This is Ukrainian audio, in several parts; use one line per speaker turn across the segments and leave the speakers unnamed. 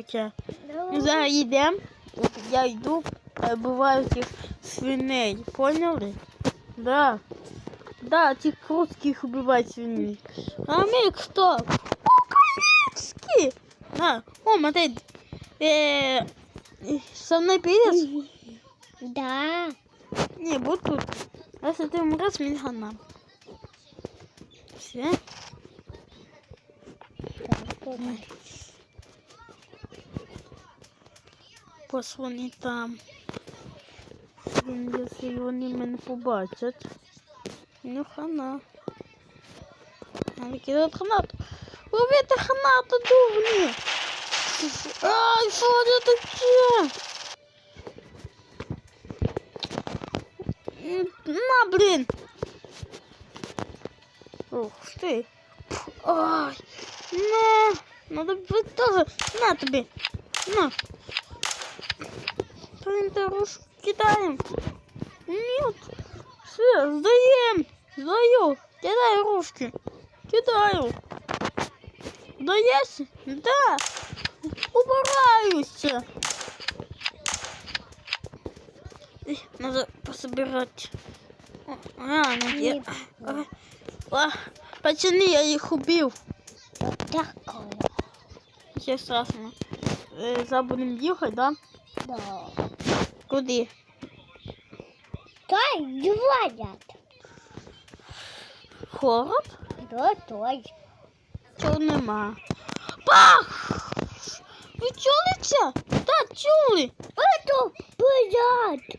Таке. Ми зараз йдемо. Я йду, е, буваю цих свиней. Поняли? Да. Да, ці русских убивають свиней. А ми хто? Українські! Да. О, Матей, е, со мною підеш?
Да.
Не, буду тут. Если ты умрешь, мне хана. Все? Послані там. Блін, Якщо вони мене побачать. Ну хана. Надо кидати гранату. Ловити гранату, дурні! Ай, що це таке? На, блин! Ух ты! Ай! На! Надо быть тоже! На тебе! На! Блин, руш кидаем! Нет! Все, сдаем! Сдаю! Кидай ружки! Кидаю! Сдаешься? Да! Убираюсь! Надо пособирать. А, где? А, а, Пацаны, я их убил.
Такого.
Все страшно. Э, Забудем ехать, да?
Да.
Куди?
Той звонят.
Город?
Да, той.
Чого нема? Пах! Ви чули це? Так, чули.
Это пойдет.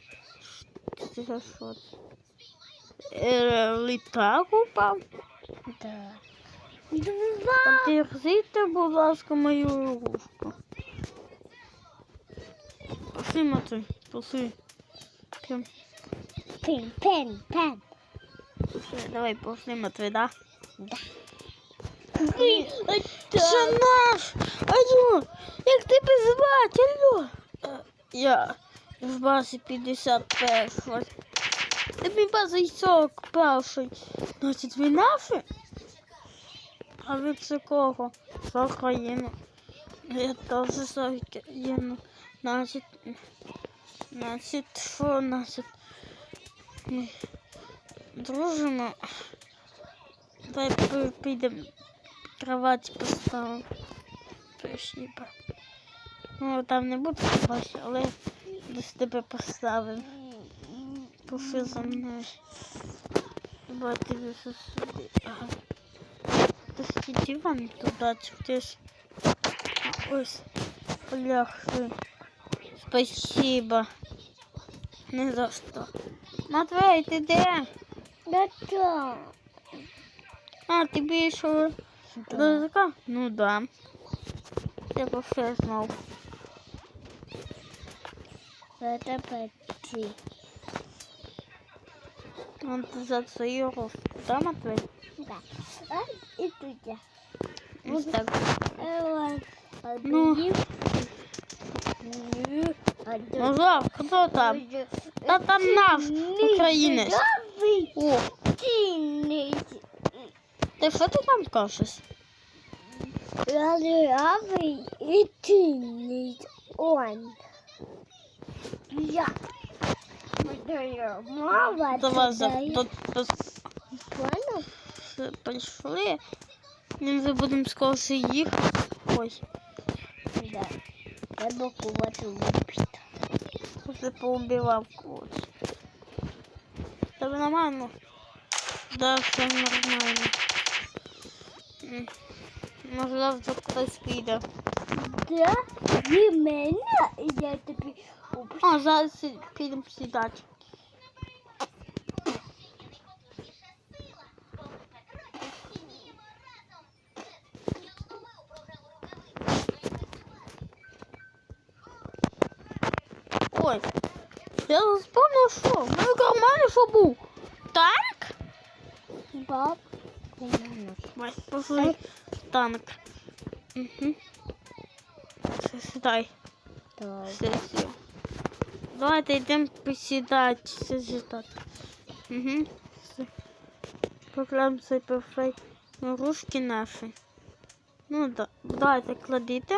Це за що? Е, літак упав.
Да. Два.
Подержите, будь ласка, мою игрушку. Пошли, Матвей, пошли. Прям,
Пен, пен, пен.
пошли. Давай, пошли, Матвей, да?
Это...
Це наш! Алло, як тебе звати, алло? Е, Я в базі 51. Тобі база 41. Значить, ви наші? А ви це кого? За Україну. Я теж за Україну. Значить, значить, що, значить, ми дружимо. Пи- підемо кровать поставимо. Спасибо. Ну, там не буде бачити, але десь тебе поставимо. Пошли за мною. Хіба ти вже сюди. Ага. Ти диван туди чи десь. Ось. Бляхи. Спасибо. Не за що. Матвей, ти де?
Да, да.
А, ти більше до язика? Ну да. Я все знав.
Это пойти.
Он за свою руку. Да, Матвей?
Да. А, и тут.
Ось так.
Э,
Ну. Ну, Зав, хто там? Та там наш українець. О, ти що ти там кажеш?
Лавый и тинный он. Я. Мама,
Давай за прийшли. Ми вже будемо скоро їхати. Ой,
Да. Треба кувати лупить.
вже поубивав когось. Тебе нормально? Да, все нормально. Може завтра хтось піде.
Да? І мене я тобі.
А, зараз підемо сідати. Ой, я вспомнил, що в мене кармані що був. Танк?
Баб.
Пошли. Танк. Угу. Сідай. Все. Давайте йдемо посідати. Сідати. Угу. Все. Покладемо цей перфей на ружки наші. Ну, да. давайте кладите.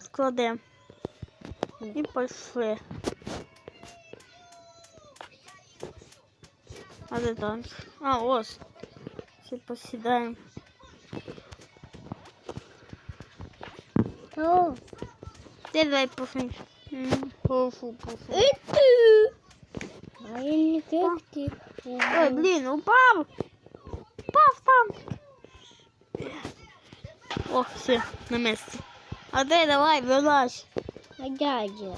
складемо. І пішли. А де танк? А, ось. Ще посідаємо.
О,
пошли. Пофу, пофу.
і ти. А я не крепкий.
Ой, блін, упав. Упав там. О, все, на місці. А ти давай, вилазь.
А дядя.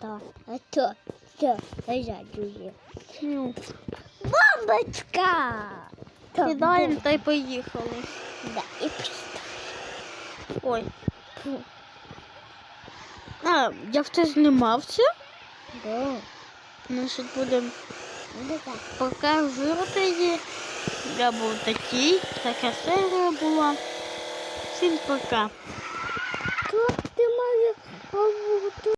Так, а то, то, є.
Ну,
Бомбочка!
Кидаємо та й поїхали.
Да, і пішли.
Ой. А, я в це знімався.
Да.
Значить, будемо
Ну, так.
її. Я був такий, така серія була. Всім пока.
Allah'ım.